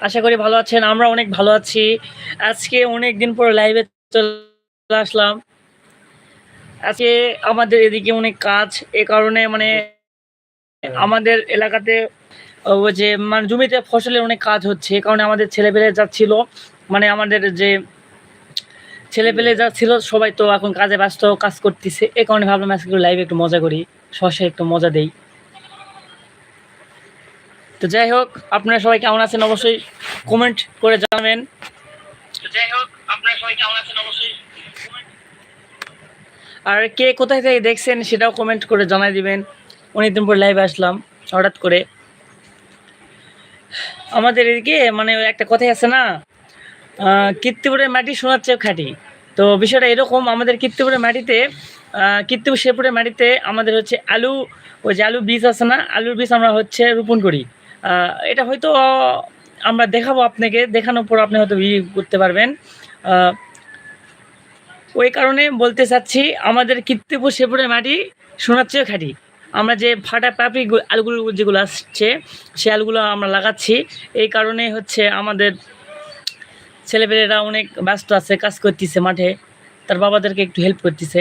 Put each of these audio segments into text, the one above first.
আশা করি ভালো আছেন, আমরা অনেক ভালো আছি। আজকে অনেক দিন পর লাইভে চলে আসলাম। আজকে আমাদের এদিকে অনেক কাজ, এ কারণে মানে আমাদের এলাকাতে ওই যে মানে জমিতে ফসলের অনেক কাজ হচ্ছে, এ কারণে আমাদের ছেলেপেলে যাচ্ছিল। মানে আমাদের যে ছেলেপেলে যা ছিল সবাই তো এখন কাজে ব্যস্ত, কাজ করতেছে, এ কারণে ভাবলাম আজকে লাইভে একটু মজা করি সরাসরি একটু মজা দেই। তো যাই হোক আপনারা সবাই কেমন আছেন অবশ্যই কমেন্ট করে জানাবেন। যাই হোক আপনারা সবাই কেমন আছেন অবশ্যই আর কে কোথায় থেকে দেখছেন সেটাও কমেন্ট করে জানাই দিবেন। অনেকদিন পর লাইভে আসলাম হঠাৎ করে। আমাদের এদিকে মানে একটা কথাই আছে না কীর্তিপুরের মাটি শোনার চেয়েও খাঁটি। তো বিষয়টা এরকম আমাদের কীর্তিপুরের মাটিতে কীর্তিপুর শেরপুরের মাটিতে আমাদের হচ্ছে আলু ওই যে আলু বীজ আছে না আলুর বীজ আমরা হচ্ছে রোপণ করি। এটা হয়তো আমরা দেখাবো আপনাকে, দেখানোর পর আপনি হয়তো ই করতে পারবেন। ওই কারণে বলতে চাচ্ছি, আমাদের কীর্তিপুর শেরপুরের মাটি শোনার চেয়েও খাঁটি আমরা যে ফাটা পাপড়ি আলুগুলো যেগুলো আসছে, সে আলুগুলো আমরা লাগাচ্ছি। এই কারণে হচ্ছে আমাদের ছেলেপেলেরা অনেক ব্যস্ত আছে, কাজ করতেছে মাঠে। তার বাবাদেরকে একটু হেল্প করতেছে।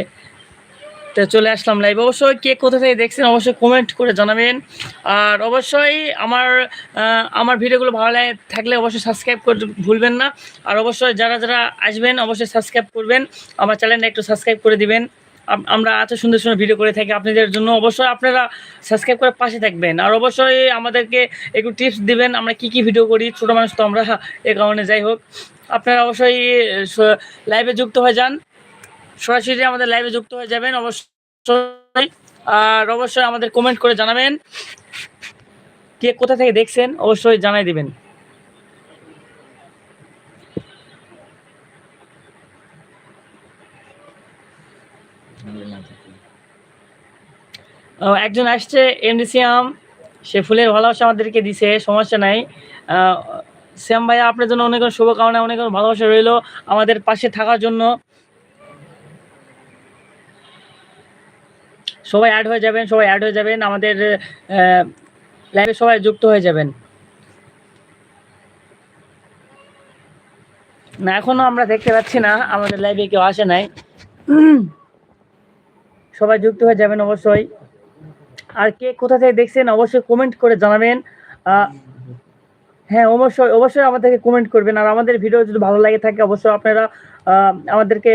তো চলে আসলাম লাইভ অবশ্যই কে কোথা থেকে দেখছেন অবশ্যই কমেন্ট করে জানাবেন। আর অবশ্যই আমার আমার ভিডিওগুলো ভালো লাগে থাকলে অবশ্যই সাবস্ক্রাইব করতে ভুলবেন না। আর অবশ্যই যারা যারা আসবেন অবশ্যই সাবস্ক্রাইব করবেন। আমার চ্যানেলটা একটু সাবস্ক্রাইব করে দিবেন। আমরা এত সুন্দর সুন্দর ভিডিও করে থাকি আপনাদের জন্য। অবশ্যই আপনারা সাবস্ক্রাইব করে পাশে থাকবেন। আর অবশ্যই আমাদেরকে একটু টিপস দিবেন, আমরা কি কি ভিডিও করি, ছোটো মানুষ তো আমরা, এ কারণে যাই হোক। আপনারা অবশ্যই লাইভে যুক্ত হয়ে যান। সরাসরি আমাদের লাইভে যুক্ত হয়ে যাবেন, অবশ্যই। আর অবশ্যই আমাদের কমেন্ট করে জানাবেন কে কোথা থেকে দেখছেন, অবশ্যই জানাই দিবেন। একজন আসছে এমডিসিয়াম সে ফুলের ভালোবাসা আমাদেরকে দিছে, সমস্যা নাই। শ্যাম ভাইয়া, আপনার জন্য অনেক শুভকামনা অনেক ভালোবাসা রইল আমাদের পাশে থাকার জন্য। সবাই অ্যাড হয়ে যাবেন, সবাই অ্যাড হয়ে যাবেন, আমাদের লাইভে সবাই যুক্ত হয়ে যাবেন। না, এখনও আমরা দেখতে পাচ্ছি না, আমাদের লাইভে কেউ আসে নাই। সবাই যুক্ত হয়ে যাবেন অবশ্যই। আর কে কোথা থেকে দেখছেন, অবশ্যই কমেন্ট করে জানাবেন। হ্যাঁ অবশ্যই অবশ্যই আমাদেরকে কমেন্ট করবেন। আর আমাদের ভিডিও যদি ভালো লাগে থাকে, অবশ্যই আপনারা আমাদেরকে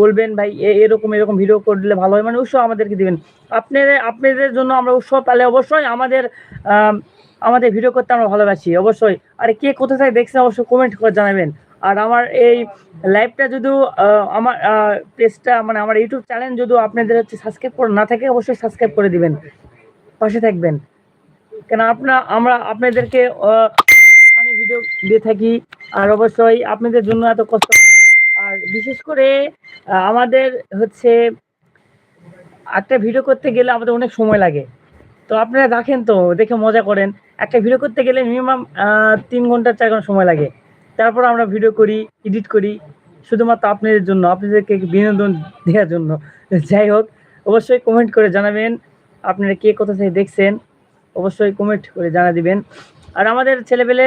বলবেন, ভাই এরকম এরকম ভিডিও করলে ভালো হয়। মানে উৎসাহ আমাদেরকে দিবেন। আপনাদের আপনাদের জন্য আমরা উৎসাহ তাহলে অবশ্যই আমাদের আমাদের ভিডিও করতে আমরা ভালোবাসি, অবশ্যই। আর কে কোথা থেকে দেখছেন অবশ্যই কমেন্ট করে জানাবেন। আর আমার এই লাইভটা যদি আমার পেজটা মানে আমার ইউটিউব চ্যানেল যদি আপনাদের হচ্ছে সাবস্ক্রাইব করে না থাকে, অবশ্যই সাবস্ক্রাইব করে দিবেন। পাশে থাকবেন। কেন আপনার আমরা আপনাদেরকে ভিডিও দিয়ে থাকি। আর অবশ্যই আপনাদের জন্য এত কষ্ট। আর বিশেষ করে আমাদের হচ্ছে, একটা ভিডিও করতে গেলে আমাদের অনেক সময় লাগে। তো আপনারা দেখেন তো, দেখে মজা করেন। একটা ভিডিও করতে গেলে মিনিমাম তিন ঘণ্টা, চার ঘণ্টা সময় লাগে। তারপর আমরা ভিডিও করি এডিট করি। শুধুমাত্র আপনাদের জন্য, আপনাদেরকে বিনোদন দেওয়ার জন্য। যাই হোক, অবশ্যই কমেন্ট করে জানাবেন। আপনারা কে কোথা থেকে দেখছেন, অবশ্যই কমেন্ট করে জানা দিবেন। আর আমাদের ছেলেপেলে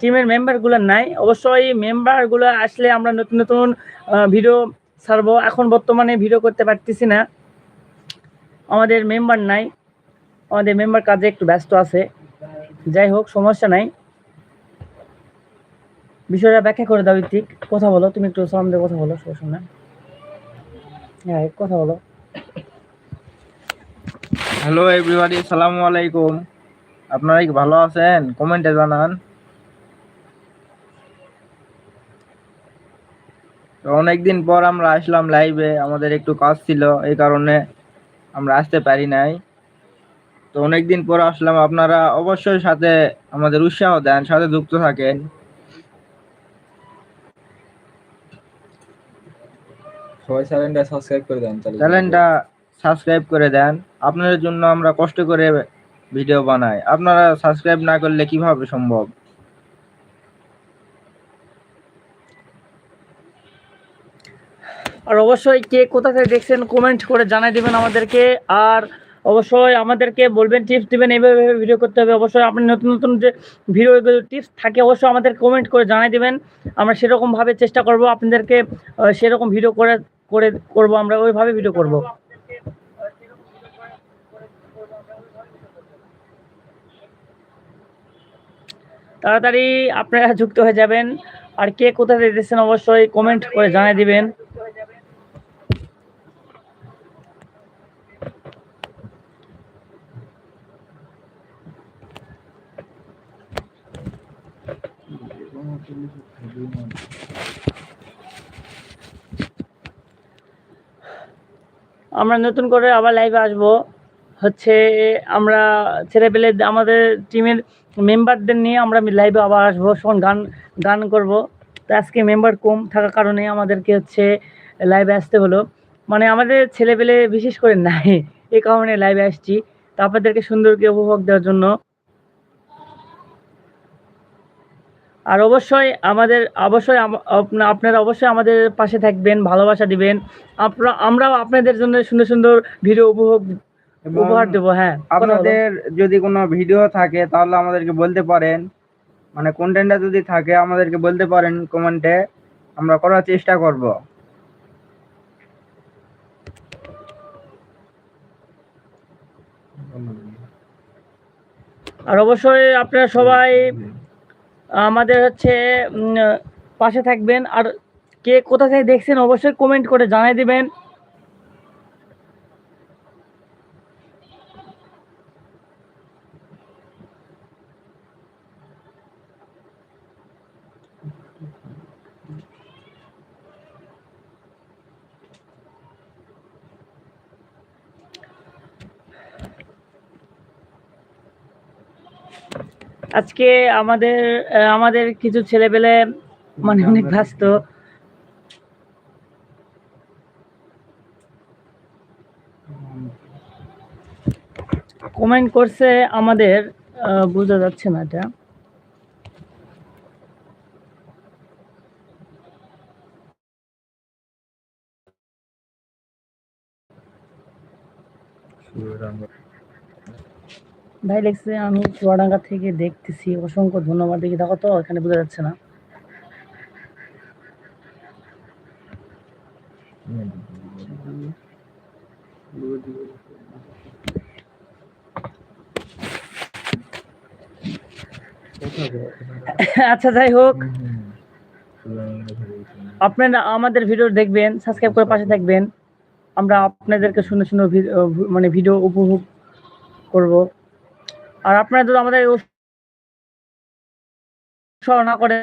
টিমের মেম্বারগুলো নাই। অবশ্যই মেম্বারগুলো আসলে আমরা নতুন নতুন ভিডিও ছাড়বো। এখন বর্তমানে ভিডিও করতে পারতেছি না। আমাদের মেম্বার নাই। আমাদের মেম্বার কাজে একটু ব্যস্ত আছে। যাই হোক, সমস্যা নাই। বিষয়টা ব্যাখ্যা করে দাও ঠিক কথা বলো, তুমি একটু সামনে কথা বলো সবার সামনে হ্যাঁ কথা বলো। হ্যালো এভরিবাডি আসসালামু আলাইকুম। আপনারা কি ভালো আছেন? কমেন্টে জানান। তো অনেকদিন পর আমরা আসলাম লাইভে আমাদের একটু কাজ ছিল এই কারণে আমরা আসতে পারি নাই। তো অনেকদিন পর আসলাম আপনারা অবশ্যই সাথে আমাদের উৎসাহ দেন সাথে যুক্ত থাকেন। সবাই চ্যানেলটা সাবস্ক্রাইব করে দেন চ্যানেলটা সাবস্ক্রাইব করে দেন। আপনাদের জন্য আমরা কষ্ট করে ভিডিও বানায়। আপনারা সাবস্ক্রাইব না করলে কীভাবে সম্ভব? আর অবশ্যই কে কোথা থেকে দেখছেন কমেন্ট করে জানাই দিবেন আমাদেরকে। আর অবশ্যই আমাদেরকে বলবেন টিপস দিবেন, এইভাবে ভিডিও করতে হবে। অবশ্যই আপনি নতুন নতুন যে ভিডিও টিপস থাকে, অবশ্যই আমাদের কমেন্ট করে জানাই দিবেন। আমরা সেরকমভাবে চেষ্টা করব, আপনাদেরকে সেরকম ভিডিও করে করে করব, আমরা ওইভাবে ভিডিও করব। তাড়াতাড়ি আপনারা যুক্ত হয়ে যাবেন। আর কে কোথায় দিতেছেন অবশ্যই কমেন্ট করে জানাই দিবেন। আমরা নতুন করে আবার লাইভে আসব। হচ্ছে আমরা ছেলেপেলে আমাদের টিমের মেম্বারদের নিয়ে আমরা লাইভে আবার আসব সখন গান গান করব। তো আজকে মেম্বার কম থাকার কারণে আমাদেরকে হচ্ছে লাইভে আসতে হলো। মানে আমাদের ছেলেপেলে বিশেষ করে নাই, এই কারণে লাইভে আসছি। তো আপনাদেরকে সুন্দরকে উপভোগ দেওয়ার জন্য। আর অবশ্যই আমাদের, অবশ্যই আপনারা অবশ্যই আমাদের পাশে থাকবেন, ভালোবাসা দিবেন। আপনারা, আমরাও আপনাদের জন্য সুন্দর সুন্দর ভিডিও উপভোগ উপহার দেবো হ্যাঁ আপনাদের যদি কোনো ভিডিও থাকে তাহলে আমাদেরকে বলতে পারেন। মানে কন্টেন্টটা যদি থাকে আমাদেরকে বলতে পারেন কমেন্টে আমরা করার চেষ্টা করব। আর অবশ্যই আপনারা সবাই আমাদের হচ্ছে পাশে থাকবেন। আর কে কোথা থেকে দেখছেন অবশ্যই কমেন্ট করে জানাই দিবেন। আজকে আমাদের আমাদের কিছু ছেলেপেলে মানে অনেক ব্যস্ত। কমেন্ট করছে আমাদের বোঝা যাচ্ছে না এটা। ভাই লিখছে আমি চুয়াডাঙ্গা থেকে দেখতেছি, অসংখ্য ধন্যবাদ। দেখি, দেখো তো, এখানে বোঝা যাচ্ছে না। আচ্ছা যাই হোক। আপনারা আমাদের ভিডিও দেখবেন সাবস্ক্রাইব করে পাশে থাকবেন। আমরা আপনাদেরকে সুন্দর সুন্দর মানে ভিডিও উপভোগ করব। আর আপনারা যদি আমাদের না করেন,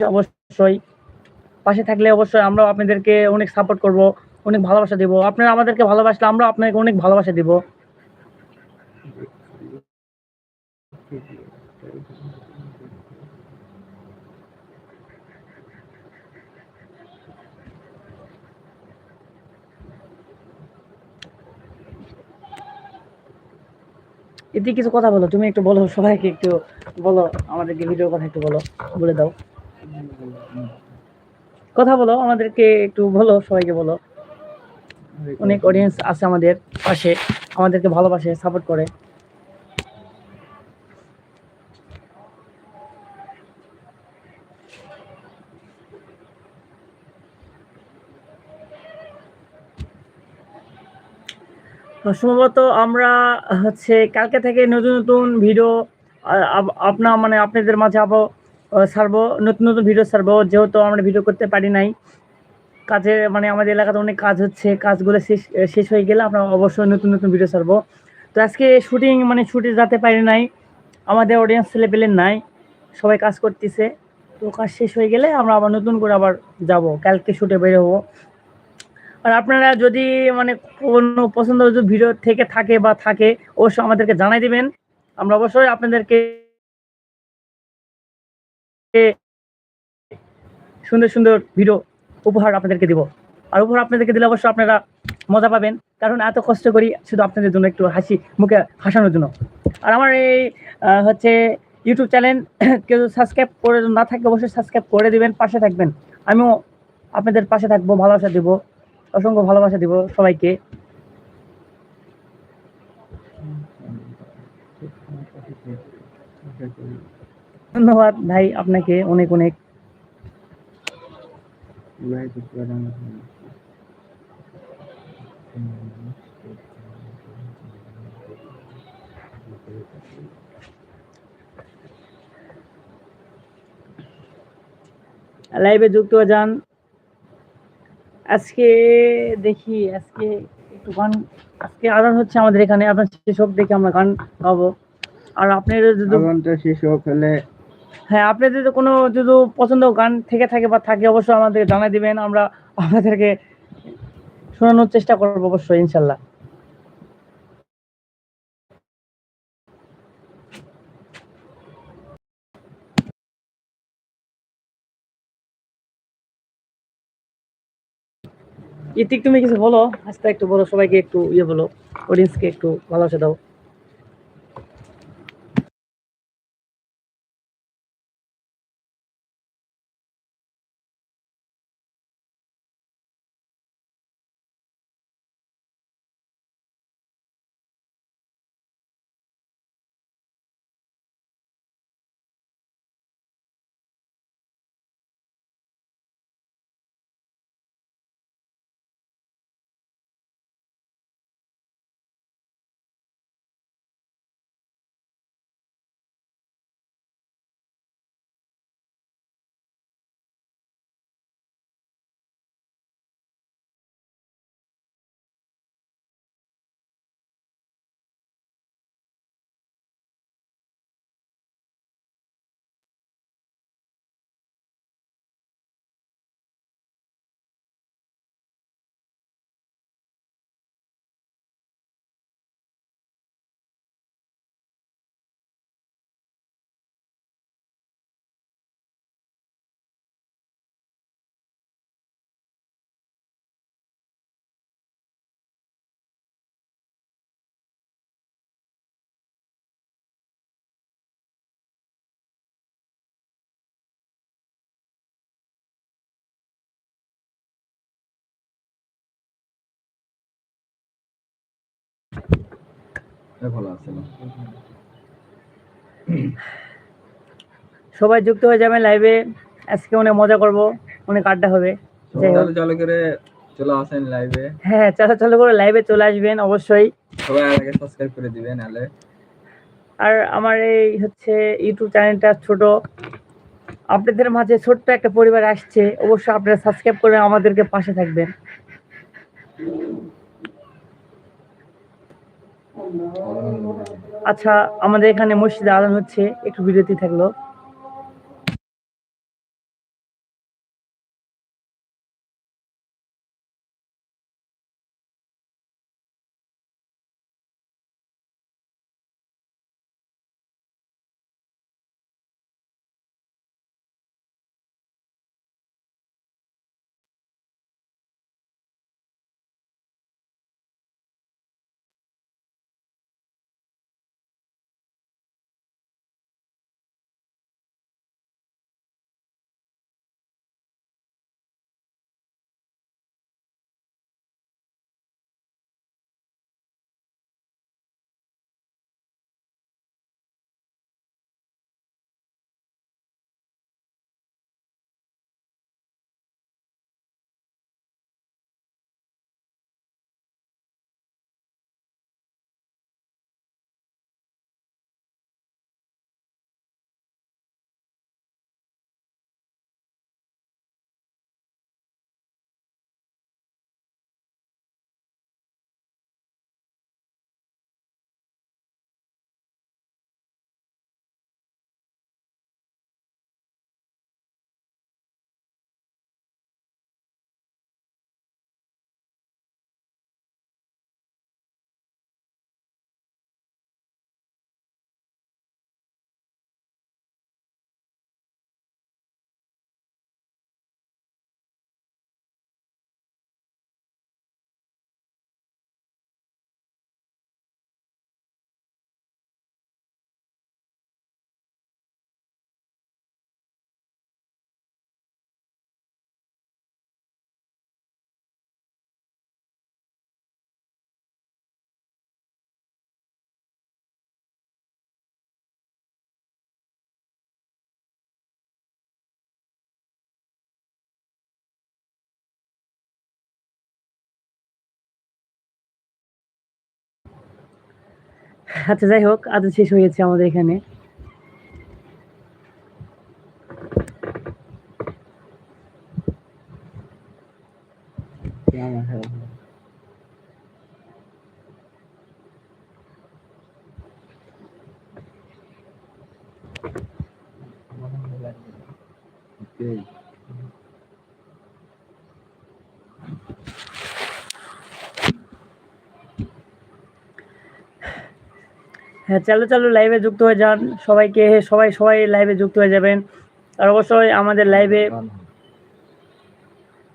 অবশ্যই পাশে থাকলে অবশ্যই আমরা আপনাদেরকে অনেক সাপোর্ট করব, অনেক ভালোবাসা দেব। আপনারা আমাদেরকে ভালোবাসলে আমরা আপনাকে অনেক ভালোবাসা দেব। এতে কিছু কথা বলো, তুমি একটু বলো, সবাইকে একটু বলো, আমাদেরকে ভিডিও কথা একটু বলো, বলে দাও। কথা বলো, আমাদেরকে একটু বলো, সবাইকে বলো। অনেক অডিয়েন্স আছে আমাদের পাশে, আমাদেরকে ভালোবাসে সাপোর্ট করে। সম্ভবত আমরা হচ্ছে কালকে থেকে নতুন নতুন ভিডিও আপনার মানে আপনাদের মাঝে আবো ছাড়বো, নতুন নতুন ভিডিও ছাড়বো। যেহেতু আমরা ভিডিও করতে পারি নাই, কাজে মানে আমাদের এলাকাতে অনেক কাজ হচ্ছে, কাজগুলো শেষ শেষ হয়ে গেলে আমরা অবশ্যই নতুন নতুন ভিডিও ছাড়বো। তো আজকে শুটিং মানে শুটে যেতে পারি নাই, আমাদের অডিয়েন্স ছেলেপেলের নাই, সবাই কাজ করতেছে, তো কাজ শেষ হয়ে গেলে আমরা আবার নতুন করে আবার যাব। কালকে শুটে বের হব। আর আপনারা যদি মানে কোনো পছন্দ ভিডিও থেকে থাকে বা থাকে, অবশ্যই আমাদেরকে জানাই দিবেন। আমরা অবশ্যই আপনাদেরকে সুন্দর সুন্দর ভিডিও উপহার আপনাদেরকে দিব। আর উপহার আপনাদেরকে দিলে অবশ্যই আপনারা মজা পাবেন। কারণ এত কষ্ট করি শুধু আপনাদের জন্য একটু হাসি, মুখে হাসানোর জন্য। আর আমার এই হচ্ছে ইউটিউব চ্যানেল কেউ সাবস্ক্রাইব করে না থাকে, অবশ্যই সাবস্ক্রাইব করে দিবেন, পাশে থাকবেন। আমিও আপনাদের পাশে থাকব, ভালোবাসা দেবো। অসংখ্য ভালোবাসা দিব সবাইকে। ধন্যবাদ ভাই আপনাকে অনেক অনেক। লাইভে যুক্ত হয়ে যান। আজকে দেখি আজকে একটু গান আজকে আদান হচ্ছে আমাদের এখানে আপনার শেষ হোক দেখে আমরা গান গাবো। আর আপনার যদি শেষ হোক হলে হ্যাঁ আপনি যদি কোনো যদি পছন্দ গান থেকে থাকে বা থাকে অবশ্যই আমাদের জানাই দিবেন। আমরা আপনাদেরকে শোনানোর চেষ্টা করব অবশ্যই ইনশাল্লাহ। ইতিক, তুমি কিছু বলো? আস্তে একটু বলো, সবাইকে একটু ইয়ে বলো অডিয়েন্সকে একটু ভালোবাসা দাও। আছে সবাই যুক্ত হয়ে যাবেন লাইভে আজকে অনেক মজা করব অনেক আড্ডা হবে। চালু চালু করে চলে আসেন লাইভে হ্যাঁ চালু চালু করে লাইভে চলে আসবেন অবশ্যই। সবাই আগে সাবস্ক্রাইব করে দিবেন নালে আর আমার এই হচ্ছে ইউটিউব চ্যানেলটা ছোট। আপনাদের মাঝে ছোট্ট একটা পরিবার আসছে। অবশ্যই আপনারা সাবস্ক্রাইব করে আমাদেরকে পাশে থাকবেন। আচ্ছা আমাদের এখানে মসজিদে আদান হচ্ছে একটু বিরতি থাকল। আচ্ছা যাই হোক আজ শেষ হয়েছে আমাদের এখানে হ্যাঁ চালু চালু লাইভে যুক্ত হয়ে যান। সবাইকে, সবাই সবাই লাইভে যুক্ত হয়ে যাবেন। আর অবশ্যই আমাদের লাইভে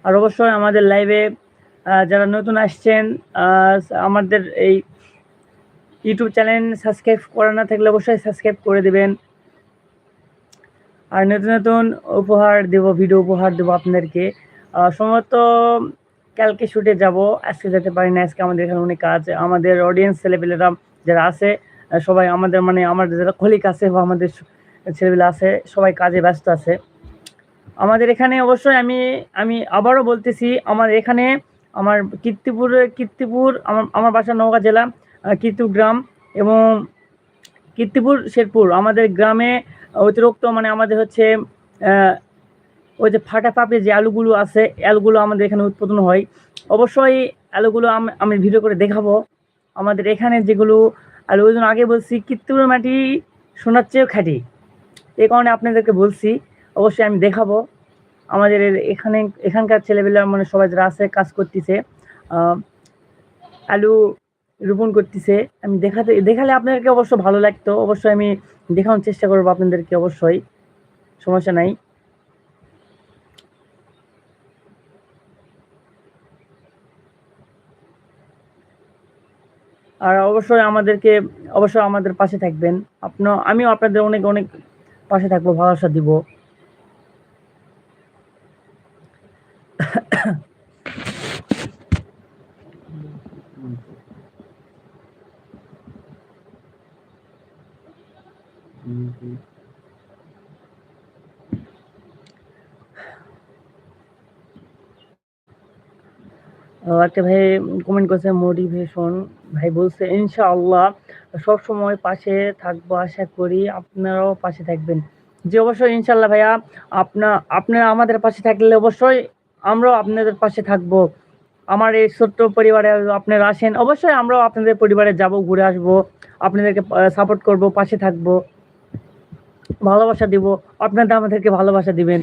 আর অবশ্যই আমাদের লাইভে যারা নতুন আসছেন আমাদের এই ইউটিউব চ্যানেল সাবস্ক্রাইব করা না থাকলে অবশ্যই সাবস্ক্রাইব করে দেবেন। আর নতুন নতুন উপহার দেব ভিডিও উপহার দেবো আপনাদেরকে। সম্ভবত কালকে শুটে যাব। আজকে যেতে পারি না, আজকে আমাদের এখানে অনেক কাজ। আমাদের অডিয়েন্স ছেলেপেলেরা যারা আছে সবাই আমাদের মানে আমাদের যারা কলিক আছে বা আমাদের ছেলেপেলে আছে, সবাই কাজে ব্যস্ত আছে। আমাদের এখানে অবশ্যই আমি আমি আবারও বলতেছি, আমার এখানে আমার কীর্তিপুরে, কীর্তিপুর, আমার আমার বাসা নওগাঁ জেলা কীর্তিপুর গ্রাম এবং কীর্তিপুর শেরপুর। আমাদের গ্রামে অতিরিক্ত মানে আমাদের হচ্ছে ওই যে ফাটা পাপে যে আলুগুলো আছে, আলুগুলো আমাদের এখানে উৎপাদন হয়। অবশ্যই আলুগুলো আমি ভিডিও করে দেখাবো। আমাদের এখানে যেগুলো আলু ওই জন্য আগে বলছি কীর্তিপুরের মাটি সোনার চেয়েও খাঁটি। এই কারণে আপনাদেরকে বলছি, অবশ্যই আমি দেখাবো। আমাদের এখানে, এখানকার ছেলেবেলা মানে সবাই যারা আছে, কাজ করতেছে আলু রোপণ করতেছে, আমি দেখাতে, দেখালে আপনাদেরকে অবশ্য ভালো লাগতো। অবশ্যই আমি দেখানোর চেষ্টা করব আপনাদেরকে অবশ্যই। সমস্যা নাই। আর অবশ্যই আমাদেরকে, অবশ্যই আমাদের পাশে থাকবেন। আপনার আমিও আপনাদের অনেক অনেক পাশে থাকব, ভালোবাসা দিব। একটা ভাই কমেন্ট করেছে মোটিভেশন ভাই বলছে, ইনশাআল্লাহ সব সময় পাশে থাকব আশা করি আপনারাও পাশে থাকবেন। যে অবশ্যই, ইনশাআল্লাহ ভাইয়া, আপনা, আপনারা আমাদের পাশে থাকলে অবশ্যই আমরাও আপনাদের পাশে থাকব। আমার এই ছোট্ট পরিবারে আপনারা আসেন, অবশ্যই আমরাও আপনাদের পরিবারে যাব, ঘুরে আসব, আপনাদেরকে সাপোর্ট করব, পাশে থাকব, ভালোবাসা দিব, আপনারা আমাদেরকে ভালোবাসা দিবেন।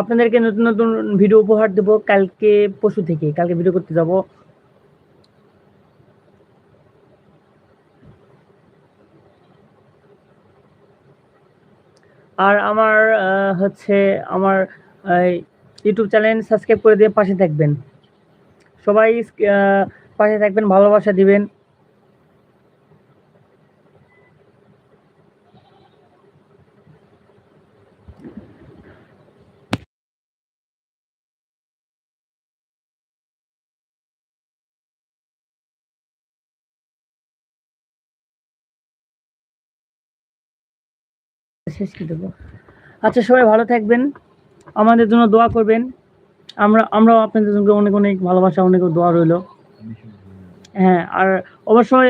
আপনাদেরকে নতুন নতুন ভিডিও উপহার দেব কালকে পশু থেকে, কালকে ভিডিও করতে যাব। আর আমার হচ্ছে আমার ইউটিউব চ্যানেল সাবস্ক্রাইব করে দিয়ে পাশে থাকবেন। সবাই পাশে থাকবেন, ভালোবাসা দিবেন। শেষ কি দেবো। আচ্ছা সবাই ভালো থাকবেন। আমাদের জন্য দোয়া করবেন। আমরা আমরাও আপনাদের জন্য অনেক অনেক ভালোবাসা অনেক দোয়া রইল। হ্যাঁ আর অবশ্যই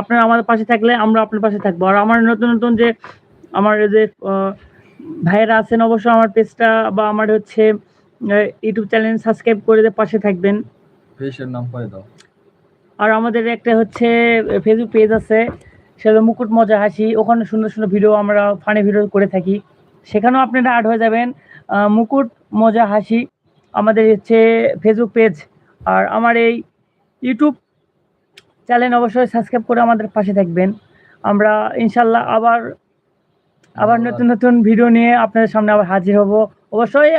আপনারা আমাদের পাশে থাকলে আমরা আপনার পাশে থাকব। আর আমার নতুন নতুন যে আমার যে ভাইয়েরা আছেন অবশ্যই আমার পেজটা বা আমার হচ্ছে ইউটিউব চ্যানেল সাবস্ক্রাইব করে দিয়ে পাশে থাকবেন। নাম করে দাও। আর আমাদের একটা হচ্ছে ফেসবুক পেজ আছে। সেটা মুকুট মজা হাসি ওখানে সুন্দর সুন্দর ভিডিও আমরা ফানি ভিডিও করে থাকি। সেখানেও আপনারা অ্যাড হয়ে যাবেন মুকুট মজা হাসি আমাদের হচ্ছে ফেসবুক পেজ আর আমার এই ইউটিউব চ্যানেল অবশ্যই সাবস্ক্রাইব করে আমাদের পাশে থাকবেন। আমরা ইনশাল্লাহ আবার আবার নতুন নতুন ভিডিও নিয়ে আপনাদের সামনে আবার হাজির হব। অবশ্যই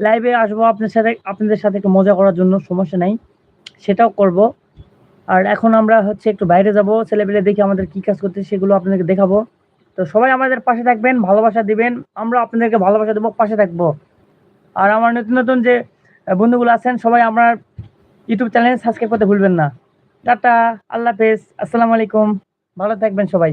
লাইভে আসব আপনার সাথে আপনাদের সাথে একটু মজা করার জন্য সমস্যা নাই। সেটাও করব। আর এখন আমরা হচ্ছে একটু বাইরে যাব, ছেলেপেলে দেখি আমাদের কি কাজ করতে সেগুলো আপনাদেরকে দেখাবো। তো সবাই আমাদের পাশে থাকবেন, ভালোবাসা দিবেন, আমরা আপনাদেরকে ভালোবাসা দেবো, পাশে থাকব। আর আমার নতুন নতুন যে বন্ধুগুলো আছেন, সবাই আমার ইউটিউব চ্যানেল সাবস্ক্রাইব করতে ভুলবেন না। টাটা, আল্লাহ হাফেজ, আসসালামু আলাইকুম। ভালো থাকবেন সবাই।